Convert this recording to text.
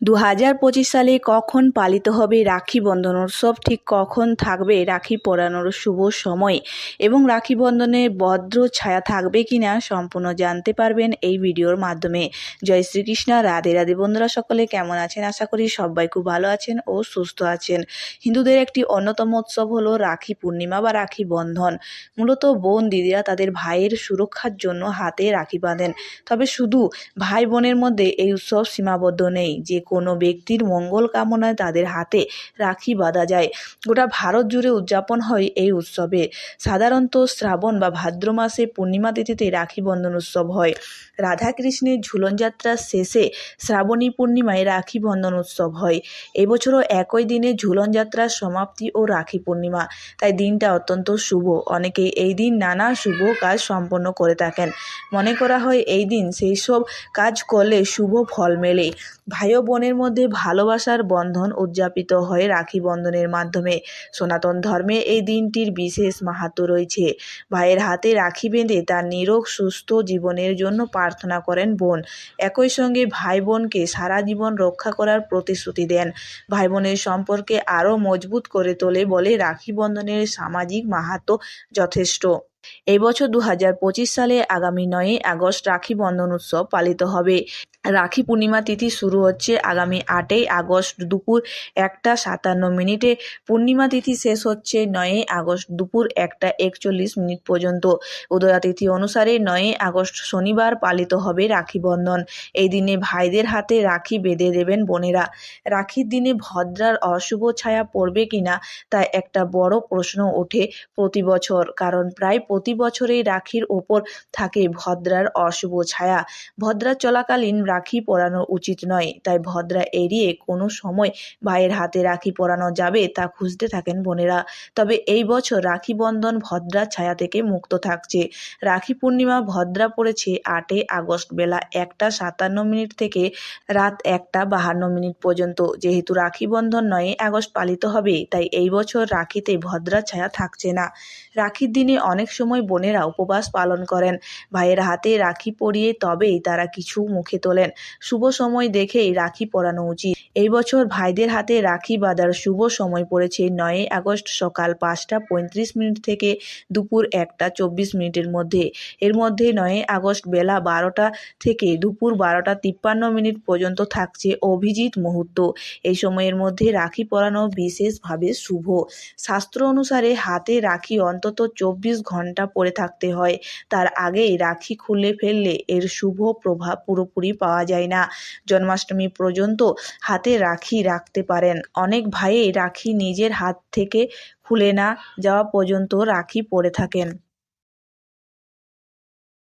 দু হাজার পঁচিশ সালে কখন পালিত হবে রাখি বন্ধন উৎসব? ঠিক কখন থাকবে রাখি পরানোর শুভ সময়? এবং রাখি বন্ধনে ভদ্র ছায়া থাকবে কিনা সম্পূর্ণ জানতে পারবেন এই ভিডিওর মাধ্যমে। জয় শ্রীকৃষ্ণ, রাধে রাধে বন্ধুরা সকলে কেমন আছেন? আশা করি সবাই খুব ভালো আছেন ও সুস্থ আছেন। হিন্দুদের একটি অন্যতম উৎসব হলো রাখি পূর্ণিমা বা রাখি বন্ধন। মূলত বোন দিদিরা তাদের ভাইয়ের সুরক্ষার জন্য হাতে রাখি বাঁধেন। তবে শুধু ভাই বোনের মধ্যে এই উৎসব সীমাবদ্ধ নেই। যে কোনো ব্যক্তির মঙ্গল কামনায় তাদের হাতে রাখি বাঁধা যায়। গোটা ভারত জুড়ে উদযাপন হয় এই উৎসবে। সাধারণত শ্রাবণ বা ভাদ্র মাসে পূর্ণিমা তিথিতে রাখি বন্ধন উৎসব হয়। রাধাকৃষ্ণের ঝুলন যাত্রার শেষে শ্রাবণী পূর্ণিমায় রাখি বন্ধন উৎসব হয়। এবছরও একই দিনে ঝুলন যাত্রার সমাপ্তি ও রাখি পূর্ণিমা। তাই দিনটা অত্যন্ত শুভ। অনেকেই এই দিন নানা শুভ কাজ সম্পন্ন করে থাকেন। মনে করা হয় এই দিন সেই সব কাজ করলে শুভ ফল মেলে। ভাই ও বোনের মধ্যে ভালোবাসার বন্ধন উদযাপিত হয় রাখি বন্ধনের মাধ্যমে। সনাতন ধর্মে এই দিনটির বিশেষ মাহাত্ম রয়েছে। ভাইয়ের হাতে রাখি বেঁধে তার নিরোগ, সুস্থ জীবনের জন্য প্রার্থনা করেন বোন। একই সঙ্গে ভাই বোনকে সারা জীবন রক্ষা করার প্রতিশ্রুতি দেন। ভাই বোনের সম্পর্কে আরও মজবুত করে তোলে বলে রাখি বন্ধনের সামাজিক মাহাত্ম যথেষ্ট। এই বছর দু হাজার পঁচিশ সালে আগামী নয়ই আগস্ট রাখি বন্ধন উৎসব পালিত হবে। রাখি পূর্ণিমা তিথি শুরু হচ্ছে আগামী আটই আগস্ট দুপুর একটা সাতান্ন মিনিটে। পূর্ণিমা তিথি শেষ হচ্ছে নয়ই আগস্ট দুপুর একটা একচল্লিশ মিনিট পর্যন্ত। উদয়া তিথি অনুসারে নয়ই আগস্ট শনিবার পালিত হবে রাখি বন্ধন। এই দিনে ভাইদের হাতে রাখি বেঁধে দেবেন বোনেরা। রাখির দিনে ভদ্রার অশুভ ছায়া পড়বে কিনা তা একটা বড় প্রশ্ন ওঠে প্রতি বছর। কারণ প্রায় প্রতি বছরেই রাখির ওপর থাকে ভদ্রার অশুভ ছায়া। ভদ্রা চলাকালীন রাখি পরানো উচিত নয়। তাই ভদ্রা এড়িয়ে কোনো সময় ভাইয়ের হাতে রাখি পরানো যাবে তা খুঁজতে থাকেন বোনেরা। তবে এই বছর রাখি বন্ধন ভদ্রা ছায়া থেকে মুক্ত থাকছে। রাখি পূর্ণিমা ভদ্রা পড়েছে আটই আগস্ট বেলা একটা সাতান্ন মিনিট থেকে রাত একটা বাহান্ন মিনিট পর্যন্ত। যেহেতু রাখি বন্ধন নয় আগস্ট পালিত হবে, তাই এই বছর রাখিতে ভদ্রা ছায়া থাকছে না। রাখির দিনে অনেক সময় বোনেরা উপবাস পালন করেন। ভাইয়ের হাতে রাখি পরিয়ে তবেই তারা কিছু মুখে তোলেন শুভ সময় দেখেই রাখি পরানো উচিত। এই বছর ভাইদের হাতে রাখি বাঁধার শুভ সময় পড়েছে নয়ই আগস্ট সকাল পাঁচটা পঁয়ত্রিশ মিনিট থেকে দুপুর একটা চব্বিশ মিনিটের মধ্যে। এর মধ্যে নয়ই আগস্ট বেলা বারোটা থেকে দুপুর বারোটা তিপ্পান্ন মিনিট পর্যন্ত থাকছে অভিজিৎ মুহূর্ত। এই সময়ের মধ্যে রাখি পরানো বিশেষভাবে শুভ। শাস্ত্র অনুসারে হাতে রাখি অন্তত চব্বিশ ঘণ্টা পরে থাকতে হয়। তার আগেই রাখি খুলে ফেললে এর শুভ প্রভাব পুরোপুরি পাওয়া যায় না। জন্মাষ্টমী পর্যন্ত হাতে রাখি রাখতে পারেন। অনেক ভাইয়ে রাখি নিজের হাত থেকে খুলে না যাওয়া পর্যন্ত রাখি পরে থাকেন।